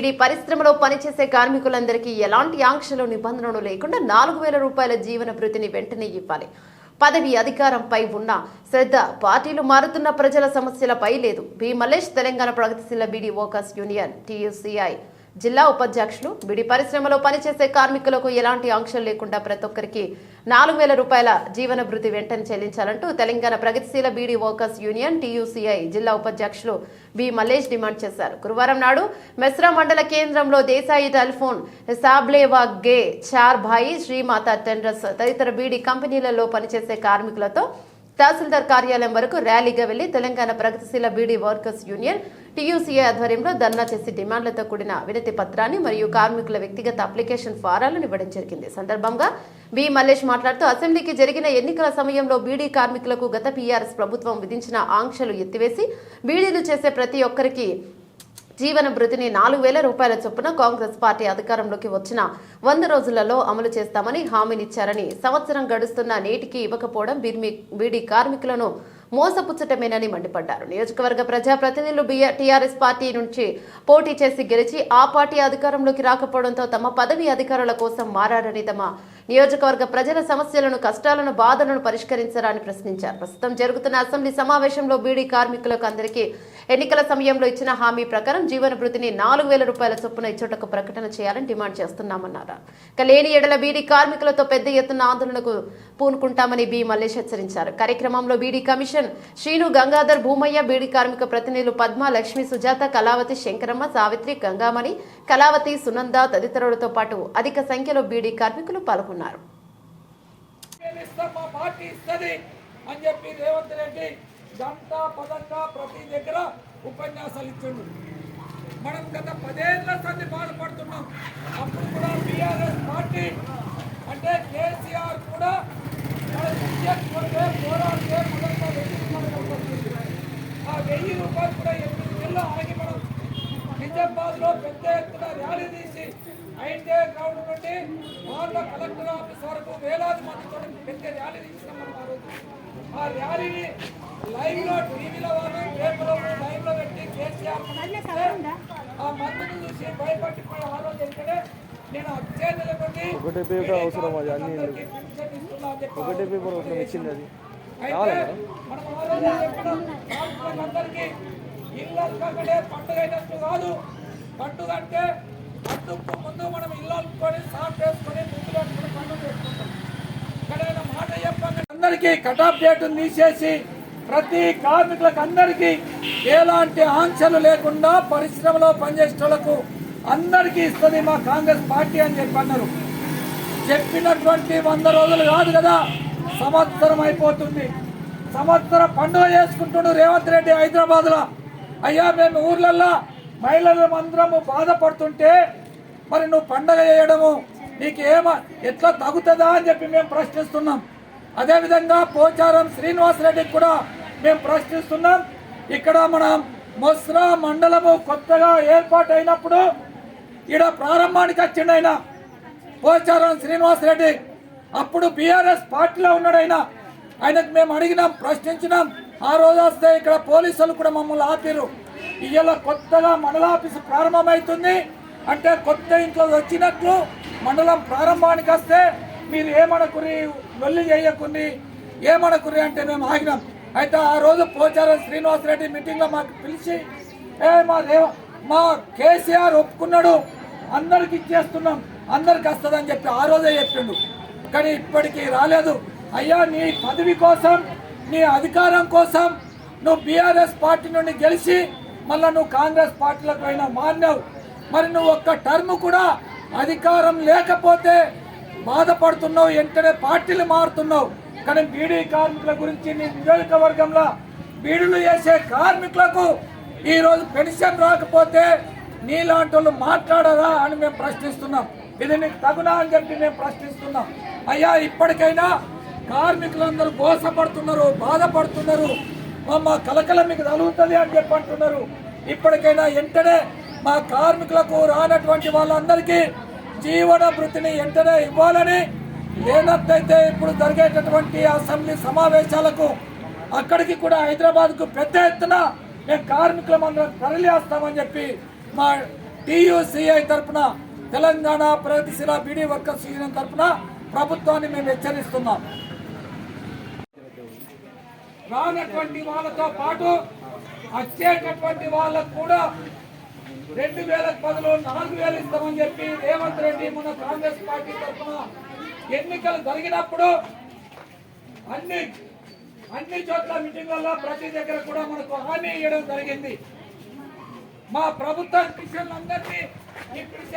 బీడీ పరిశ్రమలో పనిచేసే కార్మికులందరికీ ఎలాంటి ఆంక్షలు నిబంధనలు లేకుండా నాలుగు వేల రూపాయల జీవన భృతిని వెంటనే ఇవ్వాలి. పదవి అధికారంపై ఉన్న శ్రద్ధ పార్టీలు మారుతున్న ప్రజల సమస్యలపై లేదు. బి మల్లేష్ తెలంగాణ ప్రగతిశీల బీడీ వర్కర్స్ యూనియన్ టీయూసీఐ. జిల్లా ఉపాధ్యక్షులు బిడి పరిశ్రమలో పనిచేసే కార్మికులకు ఎలాంటి ఆంక్షలు లేకుండా ప్రతి ఒక్కరికి నాలుగు వేల రూపాయల జీవన భృతి వెంటనే చెల్లించాలంటూ తెలంగాణ ప్రగతిశీల బీడీ వర్కర్స్ యూనియన్ టీయూసీఐ జిల్లా ఉపాధ్యక్షులు బి. మల్లేష్ డిమాండ్ చేశారు. గురువారం నాడు మెస్రా మండల కేంద్రంలో దేశాయి టెలిఫోన్ సాబ్లేవా గే చార్ భాయి శ్రీమాత టెండర్స్ తదితర బీడీ కంపెనీలలో పనిచేసే కార్మికులతో తహసీల్దార్ కార్యాలయం వరకు ర్యాలీగా వెళ్ళి తెలంగాణ ప్రగతిశీల బీడీ వర్కర్స్ యూనియన్ టీయూసీఏ ఆధ్వర్యంలో ధర్నా చేసి డిమాండ్లతో కూడిన వినతి పత్రాన్ని మరియు కార్మికుల వ్యక్తిగత అప్లికేషన్ ఫారాలను ఇవ్వడం జరిగింది. సందర్భంగా బి. మల్లేష్ మాట్లాడుతూ అసెంబ్లీకి జరిగిన ఎన్నికల సమయంలో బీడీ కార్మికులకు గత పీఆర్ఎస్ ప్రభుత్వం విధించిన ఆంక్షలు ఎత్తివేసి బీడీలు చేసే ప్రతి ఒక్కరికి జీవన భృతిని నాలుగు వేల రూపాయల చొప్పున కాంగ్రెస్ పార్టీ అధికారంలోకి వచ్చిన వంద రోజులలో అమలు చేస్తామని హామీనిచ్చారని సంవత్సరం గడుస్తున్న నేటికి ఇవ్వకపోవడం బీడీ కార్మికులను మోసపుచ్చటమేనని మండిపడ్డారు. నియోజకవర్గ ప్రజాప్రతినిధులు టీఆర్ఎస్ పార్టీ నుంచి పోటీ చేసి గెలిచి ఆ పార్టీ అధికారంలోకి రాకపోవడంతో తమ పదవి అధికారుల కోసం మారారని తమ నియోజకవర్గ ప్రజల సమస్యలను కష్టాలను బాధలను పరిష్కరించారని ప్రశ్నించారు. ప్రస్తుతం జరుగుతున్న అసెంబ్లీ సమావేశంలో బీడీ కార్మికులకు అందరికీ ఎన్నికల సమయంలో ఇచ్చిన హామీ ప్రకారం జీవన భృతిని నాలుగు వేల రూపాయల చొప్పున ఇచ్చుటకు ప్రకటన చేయాలని డిమాండ్ చేస్తున్నామన్నారు. ఇక లేని ఎడల బీడీ కార్మికులతో పెద్ద ఎత్తున ఆందోళనకు పూనుకుంటామని బి. మల్లేష్ హెచ్చరించారు. కార్యక్రమంలో బీడీ కమిషన్ శ్రీను గంగాధర్ భూమయ్య బీడీ కార్మిక ప్రతినిధులు పద్మ లక్ష్మి సుజాత కళావతి శంకరమ్మ సావిత్రి గంగామణి కళావతి సునంద తదితరులతో పాటు అధిక సంఖ్యలో బీడీ కార్మికులు పాల్గొన్నారు. ఇస్తాం మా పార్టీ ఇస్తుంది అని చెప్పి రేవంత్ రెడ్డి గంట పదంగా ప్రతి దగ్గర ఉపన్యాసాలు ఇచ్చిండు. మనం గత పదేళ్ళ సంది బాధపడుతున్నాం. అప్పుడు కూడా బీఆర్ఎస్ పార్టీ అంటే కేసీఆర్ కూడా మన విద్యకు పోతే పోరాడితే మొదట్లో వెయ్యి రూపాయలు ఆ వెయ్యి రూపాయలు కూడా ఎనిమిది నెలలు ఆగి మనం నిజామాబాద్ పెద్ద ఎత్తున ర్యాలీ తీసి ఐటే గ్రౌండ్ నుండి వాళ్ళ కలెక్టర్ ఆఫీస్ వరకు వేలాది మందితో పెద్ద ర్యాలీ తీసినాం మనం ఆ రోజు. ఆ ర్యాలీని లైవ్లో టీవీలో వాళ్ళు పేపర్లో లైవ్లో పెట్టి కేసీఆర్ ఆ మందుని చూసి భయపడిపోయి ఆ రోజు ఎందుకంటే నేను ఒకటే పేపర్ అవసరం అది అన్ని అందరికీ పెన్షన్ ఇస్తున్నా అని చెప్పి ఒకటే పేపర్ అవసరం ఇచ్చింది అది. అయితే మనం ఆ రోజు చెప్పడం కార్మికులందరికీ ఇల్లు అలకడే పండుగ అయినట్టు కాదు. పండుగ అంటే అడ్డుకు ముందు మనం ఇల్లు అలుకొని సాఫ్ చేసుకొని ముందు పెట్టుకుని చేసుకుంటాం ఇక్కడ మాట చెప్పండి అందరికీ కటాఫ్ డేట్ తీసేసి ప్రతి కార్మికులకు అందరికీ ఎలాంటి ఆంక్షలు లేకుండా పరిశ్రమలో పనిచేసేటోళ్ళకు అందరికీ ఇస్తుంది మా కాంగ్రెస్ పార్టీ అని చెప్పి అన్నారు. చెప్పినటువంటి వంద రోజులు కాదు కదా సంవత్సరం అయిపోతుంది. సంవత్సరం పండుగ చేసుకుంటుండు రేవంత్ రెడ్డి హైదరాబాద్లో. అయ్యా మేము ఊర్లల్లో మహిళలు మందరము బాధపడుతుంటే మరి నువ్వు పండగ చేయడము నీకు ఏమ ఎట్లా తగుతుందా అని చెప్పి మేము ప్రశ్నిస్తున్నాం. అదేవిధంగా పోచారం శ్రీనివాస్ రెడ్డికి కూడా మేము ప్రశ్నిస్తున్నాం. ఇక్కడ మన మొస్రా మండలము కొత్తగా ఏర్పాటు అయినప్పుడు ఈడ ప్రారంభానికి వచ్చిండు ఆయన పోచారం శ్రీనివాస్ రెడ్డి అప్పుడు బీఆర్ఎస్ పార్టీలో ఉన్నాడు ఆయన. ఆయనకు మేము అడిగినాం ప్రశ్నించినాం. ఆ రోజు వస్తే ఇక్కడ పోలీసులు కూడా మమ్మల్ని ఆపిరు ఇవాళ కొత్తగా మండల ఆఫీసు ప్రారంభమవుతుంది అంటే కొత్త ఇంట్లో వచ్చినట్లు మండలం ప్రారంభానికి వస్తే మీరు ఏమనకురి లొల్లి చేయకుని ఏమనకురి అంటే మేము ఆగినాం. అయితే ఆ రోజు పోచారం శ్రీనివాస్ రెడ్డి మీటింగ్లో మాకు పిలిచి ఏ మా దేవ మా కేసీఆర్ ఒప్పుకున్నాడు అందరికి ఇచ్చేస్తున్నాం అందరికి వస్తుందని చెప్పి ఆ రోజే చెప్పిండు. కానీ ఇప్పటికీ రాలేదు. అయ్యా నీ పదవి కోసం నీ అధికారం కోసం నువ్వు బీఆర్ఎస్ పార్టీ నుండి గెలిచి మళ్ళా నువ్వు కాంగ్రెస్ పార్టీలకు అయినా మారినావు. మరి నువ్వు ఒక్క టర్మ్ కూడా అధికారం లేకపోతే బాధపడుతున్నావు వెంటనే పార్టీలు మారుతున్నావు. కానీ బీడీ కార్మికుల గురించి నీ నియోజకవర్గంలో బీడులు చేసే కార్మికులకు ఈరోజు పెన్షన్ రాకపోతే నీలాంటి వాళ్ళు మాట్లాడరా అని మేము ప్రశ్నిస్తున్నాం. ఇది నీకు తగునా అని చెప్పి మేము ప్రశ్నిస్తున్నాం. అయ్యా ఇప్పటికైనా కార్మికులందరూ మోసపడుతున్నారు బాధపడుతున్నారు. మా కలకల మీకు తగులుతుంది అని చెప్పి అంటున్నారు. ఇప్పటికైనా వెంటనే మా కార్మికులకు రానటువంటి వాళ్ళందరికీ జీవన వృత్తిని వెంటనే ఇవ్వాలని లేనట్టయితే ఇప్పుడు జరిగేటటువంటి అసెంబ్లీ సమావేశాలకు అక్కడికి కూడా హైదరాబాద్కు పెద్ద ఎత్తున మేము కార్మికులం అందరం తరలిస్తామని చెప్పి మా టీయూసీఐ తరపున తెలంగాణ ప్రగతిశీల బీడీ వర్కర్స్ యూనియన్ తరపున ప్రభుత్వాన్ని మేము హెచ్చరిస్తున్నాం. రానటువంటి వాళ్ళతో పాటు వచ్చేటటువంటి వాళ్ళకు కూడా రెండు వేలకు పదిలో నాలుగు వేలు ఇస్తామని చెప్పి రేవంత్ రెడ్డి మన కాంగ్రెస్ పార్టీ తరఫున ఎన్నికలు జరిగినప్పుడు అన్ని అన్ని చోట్ల మీటింగ్లలో ప్రతి దగ్గర కూడా మనకు హామీ ఇవ్వడం జరిగింది. మా ప్రభుత్వ అందరినీ ఈ పిటిషన్